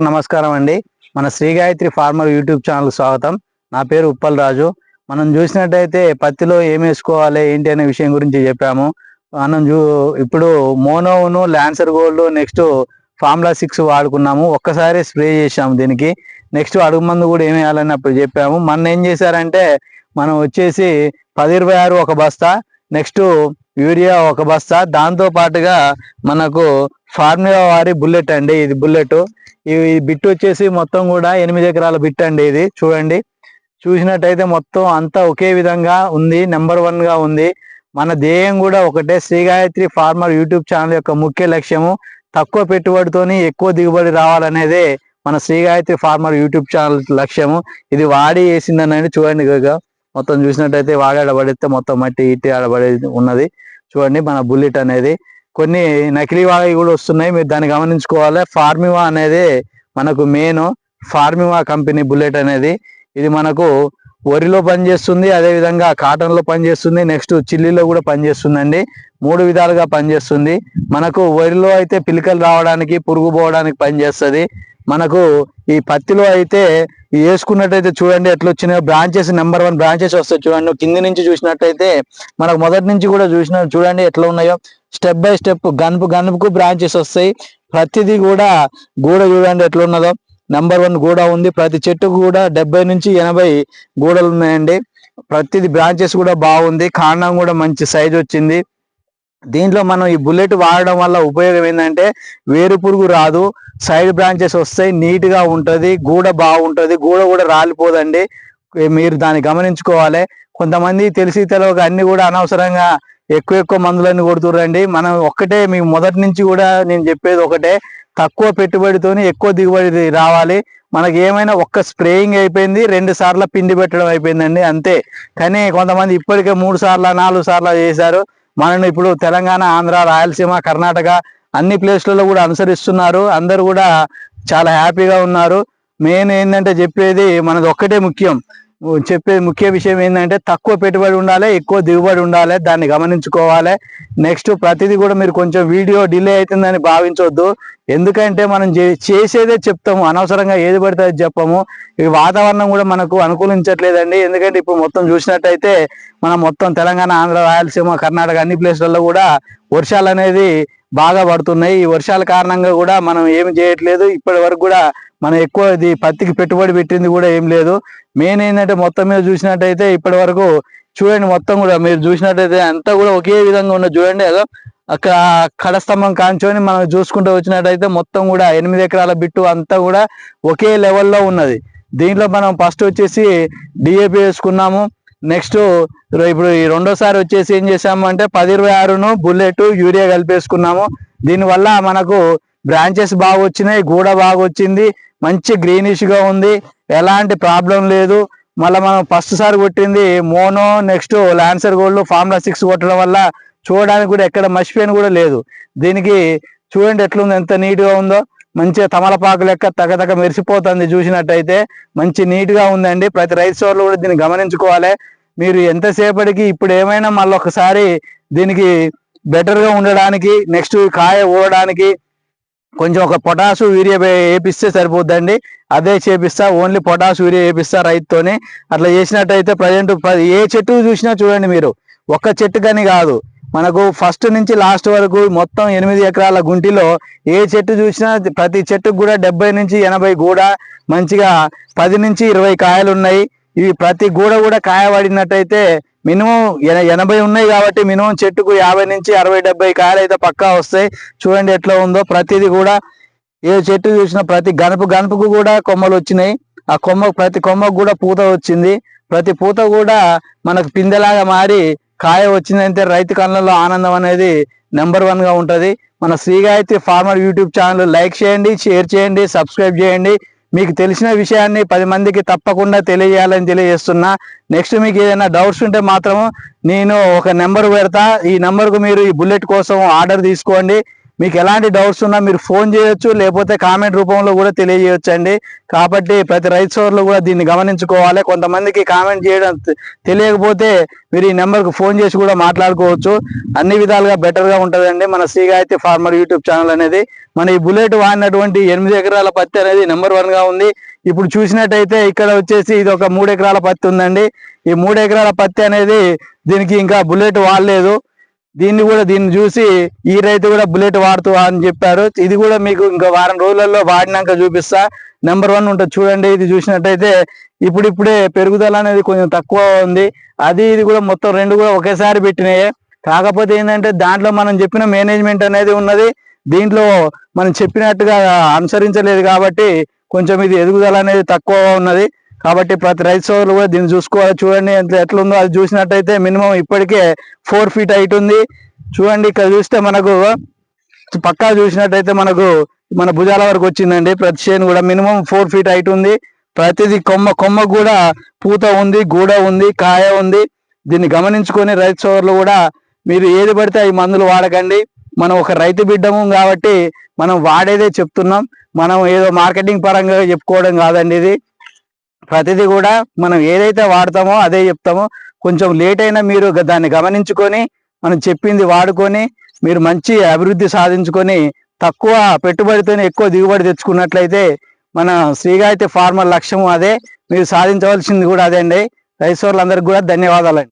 నమస్కారం అండి. మన Shri Gayatri farmer YouTube channel స్వాగతం. నా పేరు ఉప్పల్ రాజు. మనం చూసినట్టయితే పత్తిలో ఏం వేసుకోవాలి ఏంటి అనే విషయం గురించి చెప్పాము. మనం చూ ఇప్పుడు మోనోను lancer gold next formula six వాడుకున్నాము. ఒక్కసారి స్ప్రే చేసాము దీనికి. నెక్స్ట్ అడుగు మందు కూడా ఏం వేయాలని అప్పుడు చెప్పాము. మన ఏం చేశారంటే మనం వచ్చేసి పది ఇరవై ఆరు ఒక బస్తా నెక్స్ట్ యూరియా ఒక బస్తా. దాంతో పాటుగా మనకు ఫార్ములా వారి బుల్లెట్ అండి ఇది బుల్లెట్. ఈ బిట్ వచ్చేసి మొత్తం కూడా ఎనిమిది ఎకరాల బిట్ అండి ఇది. చూడండి. చూసినట్టయితే మొత్తం అంతా ఒకే విధంగా ఉంది. నెంబర్ వన్గా ఉంది. మన ధ్యేయం కూడా ఒకటే. Shri Gayatri farmer YouTube channel యొక్క ముఖ్య లక్ష్యము తక్కువ పెట్టుబడితోని ఎక్కువ దిగుబడి రావాలనేదే మన Shri Gayatri farmer YouTube channel లక్ష్యము. ఇది వాడి వేసిందని చూడండి మొత్తం చూసినట్టయితే వాడి ఆడబడితే మొత్తం మట్టి ఇట్టి ఆడబడి ఉన్నది. చూడండి మన బుల్లెట్ అనేది. కొన్ని నకిలీ వాయి కూడా వస్తున్నాయి. మీరు దాన్ని గమనించుకోవాలి. ఫార్మివా అనేది మనకు మెయిన్. ఫార్మివా కంపెనీ బుల్లెట్ అనేది ఇది మనకు వరిలో పనిచేస్తుంది. అదేవిధంగా కాటన్లో పనిచేస్తుంది. నెక్స్ట్ చిల్లీలో కూడా పనిచేస్తుందండి. మూడు విధాలుగా పనిచేస్తుంది. మనకు వరిలో అయితే పిలికలు రావడానికి పురుగు పోవడానికి పనిచేస్తుంది. మనకు ఈ పత్తిలో అయితే వేసుకున్నట్టయితే చూడండి ఎట్లా వచ్చినాయో. బ్రాంచెస్ నెంబర్ వన్ బ్రాంచెస్ వస్తాయి చూడండి. కింది నుంచి చూసినట్టయితే మనకు మొదటి నుంచి కూడా చూసిన చూడండి ఎట్లా ఉన్నాయో. స్టెప్ బై స్టెప్ గనుపు గనుపుకు బ్రాంచెస్ వస్తాయి. ప్రతిదీ కూడా గూడ చూడండి ఎట్లా ఉన్నదో. నెంబర్ వన్ గూడ ఉంది. ప్రతి చెట్టుకు కూడా డెబ్బై నుంచి ఎనభై గూడలు ఉన్నాయండి. ప్రతిది బ్రాంచెస్ కూడా బాగుంది. కాండం కూడా మంచి సైజ్ వచ్చింది. దీంట్లో మనం ఈ బుల్లెట్ వాడడం వల్ల ఉపయోగం ఏంటంటే వేరు పురుగు రాదు సైడ్ బ్రాంచెస్ వస్తాయి నీట్గా ఉంటుంది గూడ బాగుంటుంది గూడ కూడా రాలిపోదండి. మీరు దాన్ని గమనించుకోవాలి. కొంతమంది తెలిసి తెలవక అన్ని కూడా అనవసరంగా ఎక్కువ ఎక్కువ మందులన్నీ కొడుతుర్రండి. మనం ఒక్కటే మీకు మొదటి నుంచి కూడా నేను చెప్పేది ఒకటే తక్కువ పెట్టుబడితోని ఎక్కువ దిగుబడి రావాలి. మనకి ఏమైనా ఒక్క స్ప్రేయింగ్ అయిపోయింది రెండు సార్లు పిండి పెట్టడం అయిపోయిందండి అంతే. కానీ కొంతమంది ఇప్పటికే మూడు సార్లు నాలుగు సార్లు చేశారు. మనల్ని ఇప్పుడు తెలంగాణ ఆంధ్ర రాయలసీమ కర్ణాటక అన్ని ప్లేస్లలో కూడా అనుసరిస్తున్నారు. అందరు కూడా చాలా హ్యాపీగా ఉన్నారు. మెయిన్ ఏంటంటే చెప్పేది మనది ఒక్కటే ముఖ్యం. చెప్పే ముఖ్య విషయం ఏంటంటే తక్కువ పెట్టుబడి ఉండాలి ఎక్కువ దిగుబడి ఉండాలి దాన్ని గమనించుకోవాలి. నెక్స్ట్ ప్రతిదీ కూడా మీరు కొంచెం వీడియో డిలే అవుతుందని భావించవద్దు ఎందుకంటే మనం చే- చేసేదే చెప్తాము అనవసరంగా ఏది పడితే అది చెప్పము. ఈ వాతావరణం కూడా మనకు అనుకూలించట్లేదండి. ఎందుకంటే ఇప్పుడు మొత్తం చూసినట్టయితే మనం మొత్తం తెలంగాణ ఆంధ్ర రాయలసీమ కర్ణాటక అన్ని ప్లేస్లలో కూడా వర్షాలు అనేది బాగా పడుతున్నాయి. ఈ వర్షాల కారణంగా కూడా మనం ఏమి చేయట్లేదు. ఇప్పటి వరకు కూడా మనం ఎక్కువ ఇది పత్తికి పెట్టుబడి పెట్టింది కూడా ఏం లేదు. మెయిన్ ఏంటంటే మొత్తం మీద చూసినట్టయితే ఇప్పటి వరకు చూడండి మొత్తం కూడా మీరు చూసినట్టయితే అంతా కూడా ఒకే విధంగా ఉన్నది చూడండి. ఏదో అక్కడ కడస్తంభం కాంచోని మనం చూసుకుంటూ వచ్చినట్టయితే మొత్తం కూడా ఎనిమిది ఎకరాల బిట్టు అంతా కూడా ఒకే లెవెల్లో ఉన్నది. దీంట్లో మనం ఫస్ట్ వచ్చేసి డిఏపి వేసుకున్నాము. నెక్స్ట్ ఇప్పుడు ఈ రెండోసారి వచ్చేసి ఏం చేసాము అంటే పది ఇరవై ఆరును బుల్లెట్ యూరియా కలిపేసుకున్నాము. దీనివల్ల మనకు బ్రాంచెస్ బాగా వచ్చినాయి గూడ బాగా వచ్చింది. మంచి గ్రీనిష్గా ఉంది. ఎలాంటి ప్రాబ్లం లేదు. మళ్ళీ మనం ఫస్ట్ సారి కొట్టింది mono next lancer gold formula six కొట్టడం వల్ల చూడడానికి కూడా ఎక్కడ మర్చిపోయిన కూడా లేదు. దీనికి చూడండి ఎట్లుంది ఎంత నీట్గా ఉందో. మంచిగా తమలపాకు లెక్క తగతగ మెరిసిపోతుంది చూసినట్టయితే. మంచి నీట్గా ఉందండి. ప్రతి రైతు స్టోర్లో కూడా దీన్ని గమనించుకోవాలి. మీరు ఎంతసేపటికి ఇప్పుడు ఏమైనా మళ్ళీ ఒకసారి దీనికి బెటర్గా ఉండడానికి నెక్స్ట్ కాయ ఊడడానికి కొంచెం ఒక పొటాసు యూరియా వేపిస్తే సరిపోద్దండి. అదే చేపిస్తా ఓన్లీ పొటాసు యూరియా వేపిస్తా రైతుతోని. అట్లా చేసినట్టయితే ప్రజెంట్ ఏ చెట్టు చూసినా చూడండి మీరు. ఒక్క చెట్టు కానీ కాదు. మనకు ఫస్ట్ నుంచి లాస్ట్ వరకు మొత్తం ఎనిమిది ఎకరాల గుంటిలో ఏ చెట్టు చూసినా ప్రతి చెట్టుకు కూడా డెబ్బై నుంచి ఎనభై కూడా మంచిగా పది నుంచి ఇరవై కాయలు ఉన్నాయి ఇవి ప్రతి గూడ కూడా కాయబడినట్టయితే మినిమం ఎన- ఎనభై ఉన్నాయి కాబట్టి మినిమం చెట్టుకు యాభై నుంచి అరవై డెబ్బై కాయలు అయితే పక్కా వస్తాయి. చూడండి ఎట్లా ఉందో. ప్రతిది కూడా ఏ చెట్టు చూసినా ప్రతి గనుపు గనుపుకు కూడా కొమ్మలు వచ్చినాయి. ఆ కొమ్మ ప్రతి కొమ్మకు కూడా పూత వచ్చింది. ప్రతి పూత కూడా మనకు పిందెలాగా మారి కాయ వచ్చిందంటే రైతు కళ్ళల్లో ఆనందం అనేది నెంబర్ వన్గా ఉంటది. మన Shri Gayatri farmer YouTube channel like చేయండి షేర్ చేయండి సబ్స్క్రైబ్ చేయండి. మీకు తెలిసిన విషయాన్ని పది మందికి తప్పకుండా తెలియజేయాలని తెలియజేస్తున్నా. నెక్స్ట్ మీకు ఏదైనా డౌట్స్ ఉంటే మాత్రం నేను ఒక నెంబర్ పెడతా. ఈ నెంబర్కు మీరు ఈ బుల్లెట్ కోసం ఆర్డర్ తీసుకోండి. మీకు ఎలాంటి డౌట్స్ ఉన్నా మీరు ఫోన్ చేయొచ్చు లేకపోతే కామెంట్ రూపంలో కూడా తెలియజేయొచ్చు అండి కాబట్టి ప్రతి రైతు సోదరులు కూడా దీన్ని గమనించుకోవాలి. కొంతమందికి కామెంట్ చేయడం తెలియకపోతే మీరు ఈ నెంబర్కి ఫోన్ చేసి కూడా మాట్లాడుకోవచ్చు. అన్ని విధాలుగా బెటర్గా ఉంటుందండి. మన శ్రీగాయత్రి ఫార్మర్ యూట్యూబ్ ఛానల్ అనేది. మన ఈ బుల్లెట్ వాడినటువంటి ఎనిమిది ఎకరాల పత్తి అనేది నెంబర్ వన్గా ఉంది. ఇప్పుడు చూసినట్టయితే ఇక్కడ వచ్చేసి ఇది ఒక మూడు ఎకరాల పత్తి ఉందండి. ఈ మూడు ఎకరాల పత్తి అనేది దీనికి ఇంకా బుల్లెట్ వాడలేదు. దీన్ని కూడా దీన్ని చూసి ఈ రైతు కూడా బుల్లెట్ వాడుతూ అని చెప్పారు. ఇది కూడా మీకు ఇంకా వారం రోజులలో వాడినాక చూపిస్తా. నెంబర్ వన్ ఉంటుంది చూడండి ఇది చూసినట్టయితే ఇప్పుడిప్పుడే పెరుగుదల అనేది కొంచెం తక్కువ ఉంది. అది ఇది కూడా మొత్తం రెండు కూడా ఒకేసారి పెట్టినాయి. కాకపోతే ఏంటంటే దాంట్లో మనం చెప్పిన మేనేజ్మెంట్ అనేది ఉన్నది. దీంట్లో మనం చెప్పినట్టుగా అనుసరించలేదు కాబట్టి కొంచెం ఇది ఎదుగుదల అనేది తక్కువ ఉన్నది. కాబట్టి ప్రతి రైతు సోదరులు కూడా దీన్ని చూసుకోవాలి. చూడండి ఎంత ఎట్లుందో అది చూసినట్టయితే మినిమం ఇప్పటికే ఫోర్ ఫీట్ హైట్ ఉంది. చూడండి ఇక్కడ చూస్తే మనకు పక్కా చూసినట్టయితే మనకు మన భుజాల వరకు వచ్చిందండి. ప్రతి చేను కూడా మినిమం ఫోర్ ఫీట్ హైట్ ఉంది. ప్రతిది కొమ్మ కొమ్మ కూడా పూత ఉంది గూడ ఉంది కాయ ఉంది. దీన్ని గమనించుకొని రైతు సోదరులు కూడా మీరు ఏది పడితే ఈ మందులు వాడకండి. మనం ఒక రైతు బిడ్డము కాబట్టి మనం వాడేదే చెప్తున్నాం. మనం ఏదో మార్కెటింగ్ పరంగా చెప్పుకోవడం కాదండి ఇది. ప్రతిదీ కూడా మనం ఏదైతే వాడతామో అదే చెప్తామో. కొంచెం లేట్ అయినా మీరు దాన్ని గమనించుకొని మనం చెప్పింది వాడుకొని మీరు మంచి అభివృద్ధి సాధించుకొని తక్కువ పెట్టుబడితోనే ఎక్కువ దిగుబడి తెచ్చుకున్నట్లయితే మన శ్రీగాయత్రి ఫార్మర్ లక్ష్యం అదే. మీరు సాధించవలసింది కూడా అదే అండి. రైతు కూడా ధన్యవాదాలు